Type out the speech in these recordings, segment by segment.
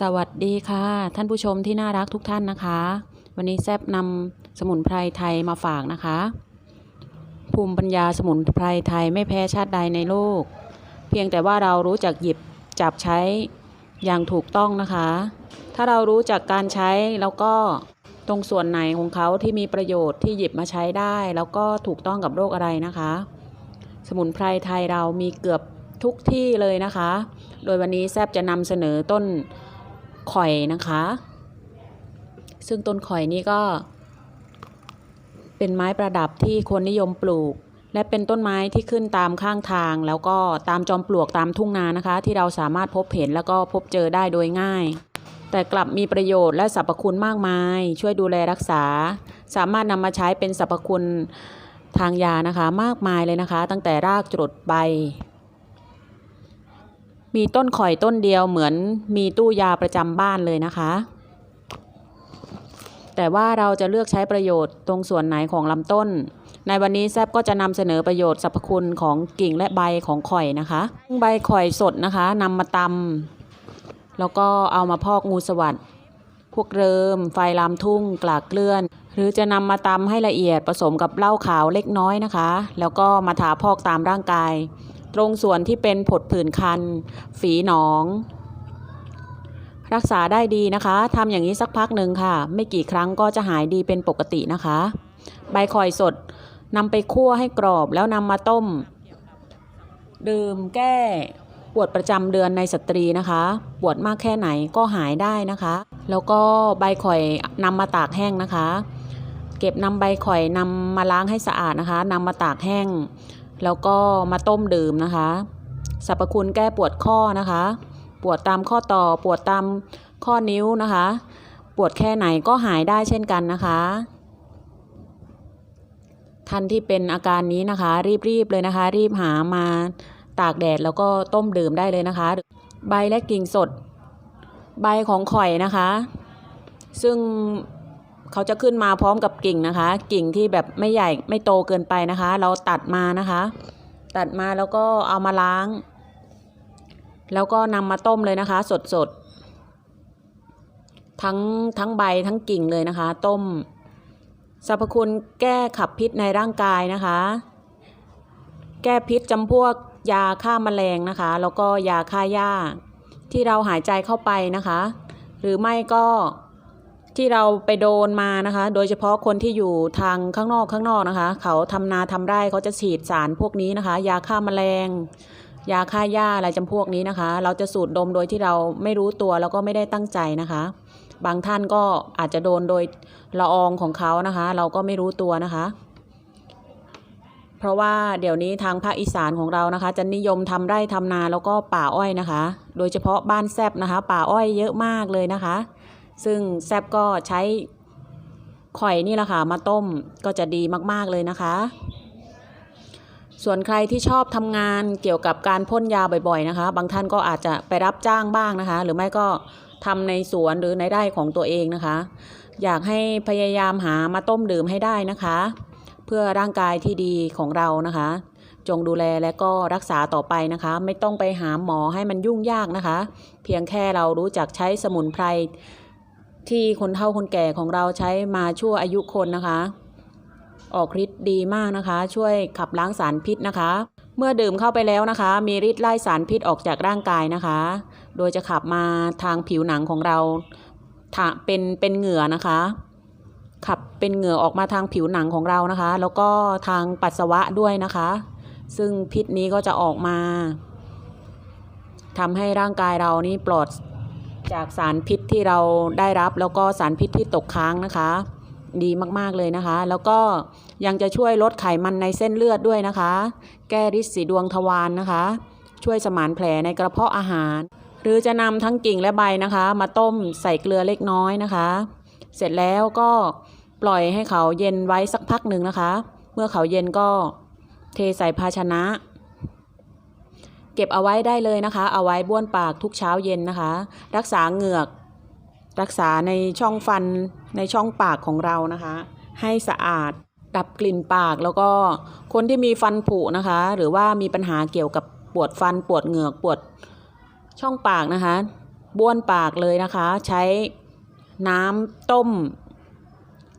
สวัสดีค่ะ ท่านผู้ชมที่น่ารักทุกท่านนะคะ วันนี้แซบนำสมุนไพรไทยมาฝากนะคะ ภูมิปัญญาสมุนไพรไทยไม่แพ้ชาติใดในโลก เพียงแต่ว่าเรารู้จักหยิบจับใช้อย่างถูกต้องนะคะ ถ้าเรารู้จักการใช้แล้วก็ตรงส่วนไหนของเขาที่มีประโยชน์ที่หยิบมาใช้ได้ แล้วก็ถูกต้องกับโรคอะไรนะคะ สมุนไพรไทยเรามีเกือบทุกที่เลยนะคะ โดยวันนี้แซบจะนำเสนอต้น ข่อยนะคะ ซึ่งต้นข่อยนี้ก็ เป็นไม้ประดับที่คนนิยมปลูก และเป็นต้นไม้ที่ขึ้นตามข้างทาง แล้วก็ตามจอมปลวกตามทุ่งนานะคะ ที่เราสามารถพบเห็นแล้วก็พบเจอได้โดยง่าย แต่กลับมีประโยชน์และสรรพคุณมากมาย ช่วยดูแลรักษา สามารถนำมาใช้เป็นสรรพคุณทางยานะคะมากมายเลยนะคะ ตั้งแต่รากจรดใบ มีต้นข่อยต้นเดียวเหมือนมีตู้ยาประจำบ้านเลยนะคะ แต่ว่าเราจะเลือกใช้ประโยชน์ตรงส่วนไหนของลำต้น ในวันนี้แซบก็จะนำเสนอประโยชน์สรรพคุณของกิ่งและใบของข่อยนะคะ ใบข่อยสดนะคะนำมาตำแล้วก็เอามาพอกงูสวัสดพวกเริม ไฟลามทุ่ง กลากเกลื่อน หรือจะนำมาตำให้ละเอียดผสมกับเหล้าขาวเล็กน้อยนะคะ แล้วก็มาทาพอกตามร่างกาย ตรงส่วนที่เป็นผดผื่นคัน ฝีหนอง รักษาได้ดีนะคะทำอย่างนี้สักพักหนึ่งค่ะ ไม่กี่ครั้งก็จะหายดีเป็นปกตินะคะ ใบข่อยสดนำไปคั่วให้กรอบแล้วนำมาต้ม ดื่มแก้ปวดประจำเดือนในสตรีนะคะ ปวดมากแค่ไหนก็หายได้นะคะ แล้วก็ใบข่อยนำมาตากแห้งนะคะ เก็บนำใบข่อยนำมาล้างให้สะอาดนะคะนำมาตากแห้ง แล้วก็มาต้มดื่มนะคะสรรพคุณแก้ปวดข้อนะคะ ปวดตามข้อต่อปวดตามข้อนิ้วนะคะ ปวดแค่ไหนก็หายได้เช่นกันนะคะท่านที่เป็นอาการนี้นะคะ รีบๆเลยนะคะ รีบหามาตากแดดแล้วก็ต้มดื่มได้เลยนะคะ ใบและกิ่งสด ใบของข่อยนะคะ ซึ่ง เขาจะขึ้นมาพร้อมกับกิ่งนะคะ กิ่งที่แบบไม่ใหญ่ไม่โตเกินไปนะคะ เราตัดมานะคะ ตัดมาแล้วก็เอามาล้าง แล้วก็นำมาต้มเลยนะคะ สดๆทั้งทั้งใบทั้งกิ่งเลยนะคะ ต้มสรรพคุณแก้ขับพิษในร่างกายนะคะ แก้พิษจำพวกยาฆ่าแมลงนะคะ แล้วก็ยาฆ่าหญ้าที่เราหายใจเข้าไปนะคะ หรือไม่ก็ ที่เราไปโดนมานะคะ โดยเฉพาะคนที่อยู่ทางข้างนอกข้างนอกนะคะ เขาทำนาทำไร่เขาจะฉีดสารพวกนี้นะคะ ยาฆ่าแมลง ยาฆ่าหญ้าอะไรจำพวกนี้นะคะ เราจะสูดดมโดยที่เราไม่รู้ตัวแล้วก็ไม่ได้ตั้งใจนะคะ บางท่านก็อาจจะโดนโดยละอองของเขานะคะ เราก็ไม่รู้ตัวนะคะ เพราะว่าเดี๋ยวนี้ทางภาคอีสานของเรานะคะ จะนิยมทำไร่ทำนาแล้วก็ป่าอ้อยนะคะ โดยเฉพาะบ้านแซบนะคะ ป่าอ้อยเยอะมากเลยนะคะ ซึ่งแซบก็ใช้ข่อยนี่แหละค่ะมาต้มก็จะดีมากๆเลยนะคะ ส่วนใครที่ชอบทำงานเกี่ยวกับการพ่นยาบ่อยๆนะคะ บางท่านก็อาจจะไปรับจ้างบ้างนะคะ หรือไม่ก็ทำในสวนหรือในไร่ของตัวเองนะคะ อยากให้พยายามหามาต้มดื่มให้ได้นะคะ เพื่อร่างกายที่ดีของเรานะคะ จงดูแลและก็รักษาต่อไปนะคะ ไม่ต้องไปหาหมอให้มันยุ่งยากนะคะ เพียงแค่เรารู้จักใช้สมุนไพร ที่คนเฒ่าคนแก่ของเราใช้มาชั่วอายุคนนะคะ ออกฤทธิ์ดีมากนะคะ ช่วยขับล้างสารพิษนะคะ เมื่อดื่มเข้าไปแล้วนะคะ มีฤทธิ์ไล่สารพิษออกจากร่างกายนะคะ โดยจะขับมาทางผิวหนังของเราถาเป็นเป็นเหงื่อนะคะขับเป็นเหงื่อออกมาทางผิวหนังของเรานะคะ แล้วก็ทางปัสสาวะด้วยนะคะ ซึ่งพิษนี้ก็จะออกมาทำให้ร่างกายเรานี่ปลอด จากสารพิษที่เราได้รับแล้วก็สารพิษที่ตกค้างนะคะ ดีมากๆเลยนะคะ แล้วก็ยังจะช่วยลดไขมันในเส้นเลือดด้วยนะคะ แก้ริดสีดวงทวารนนะคะ ช่วยสมานแผลในกระเพาะอาหาร หรือจะนำทั้งกิ่งและใบนะคะ มาต้มใส่เกลือเล็กน้อยนะคะ เสร็จแล้วก็ปล่อยให้เขาเย็นไว้สักพักหนึ่งนะคะ เมื่อเขาเย็นก็เทใส่ภาชนะ เก็บเอาไว้ได้เลยนะคะ เอาไว้บ้วนปากทุกเช้าเย็นนะคะ รักษาเหงือก รักษาในช่องฟันในช่องปากของเรานะคะ ให้สะอาดดับกลิ่นปากแล้วก็คนที่มีฟันผุนะคะ หรือว่ามีปัญหาเกี่ยวกับปวดฟันปวดเหงือกปวดช่องปากนะคะ บ้วนปากเลยนะคะ ใช้น้ำต้ม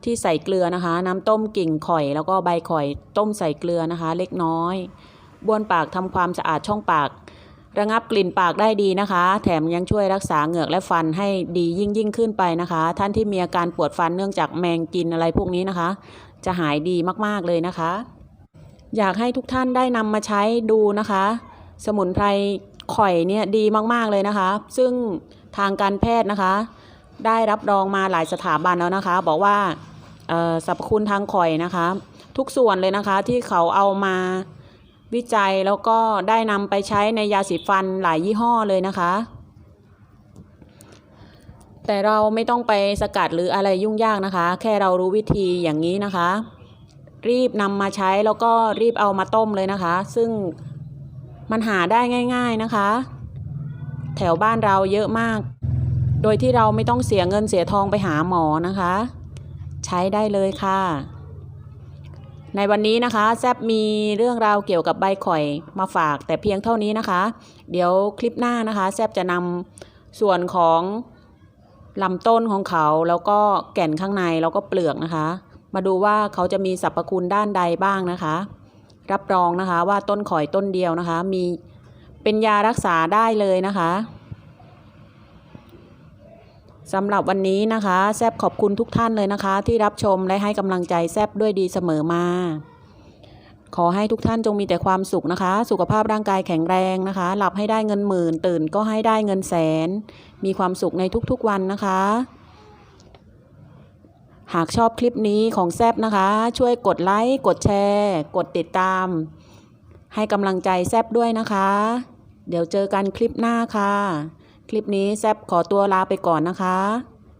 ที่ใส่เกลือนะคะ น้ำต้มกิ่งข่อย แล้วก็ใบข่อยต้มใส่เกลือนะคะ เล็กน้อย บ้วนปากทำความสะอาดช่องปาก ระงับกลิ่นปากได้ดีนะคะ แถมยังช่วยรักษาเหงือกและฟันให้ดียิ่งยิ่งขึ้นไปนะคะ ท่านที่มีอาการปวดฟันเนื่องจากแมงกินอะไรพวกนี้นะคะ จะหายดีมากๆเลยนะคะ อยากให้ทุกท่านได้นำมาใช้ดูนะคะ สมุนไพรข่อยเนี่ยดีมากๆเลยนะคะ ซึ่งทางการแพทย์นะคะ ได้รับรองมาหลายสถาบันแล้วนะคะ บอกว่าสรรพคุณทางข่อยนะคะ ทุกส่วนเลยนะคะที่เขาเอามา วิจัยแล้วก็ได้นำไปใช้ในยาสีฟันหลายยี่ห้อเลยนะคะ แต่เราไม่ต้องไปสกัดหรืออะไรยุ่งยากนะคะ แค่เรารู้วิธีอย่างนี้นะคะ รีบนำมาใช้แล้วก็รีบเอามาต้มเลยนะคะ ซึ่งมันหาได้ง่าย ๆนะคะ แถวบ้านเราเยอะมาก โดยที่เราไม่ต้องเสียเงินเสียทองไปหาหมอนะคะ ใช้ได้เลยค่ะ ในวันนี้นะคะแซบมีเรื่องราวเกี่ยวกับใบข่อยมาฝากแต่เพียงเท่านี้นะคะ เดี๋ยวคลิปหน้านะคะแซบจะนำส่วนของลำต้นของเขาแล้วก็แก่นข้างในแล้วก็เปลือกนะคะ มาดูว่าเขาจะมีสรรพคุณด้านใดบ้างนะคะ รับรองนะคะว่าต้นข่อยต้นเดียวนะคะ มีเป็นยารักษาได้เลยนะคะ สำหรับวันนี้นะคะ แซบขอบคุณทุกท่านเลยนะคะ ที่รับชมและให้กำลังใจแซบด้วยดีเสมอมา ขอให้ทุกท่านจงมีแต่ความสุขนะคะ สุขภาพร่างกายแข็งแรงนะคะ หลับให้ได้เงินหมื่น ตื่นก็ให้ได้เงินแสน มีความสุขในทุกๆวันนะคะ หากชอบคลิปนี้ของแซบนะคะ ช่วยกดไลค์กดแชร์ กดติดตาม ให้กำลังใจแซบด้วยนะคะ เดี๋ยวเจอกันคลิปหน้าค่ะ คลิปนี้แซบขอตัวลาไปก่อนนะคะ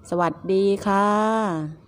สวัสดีค่ะ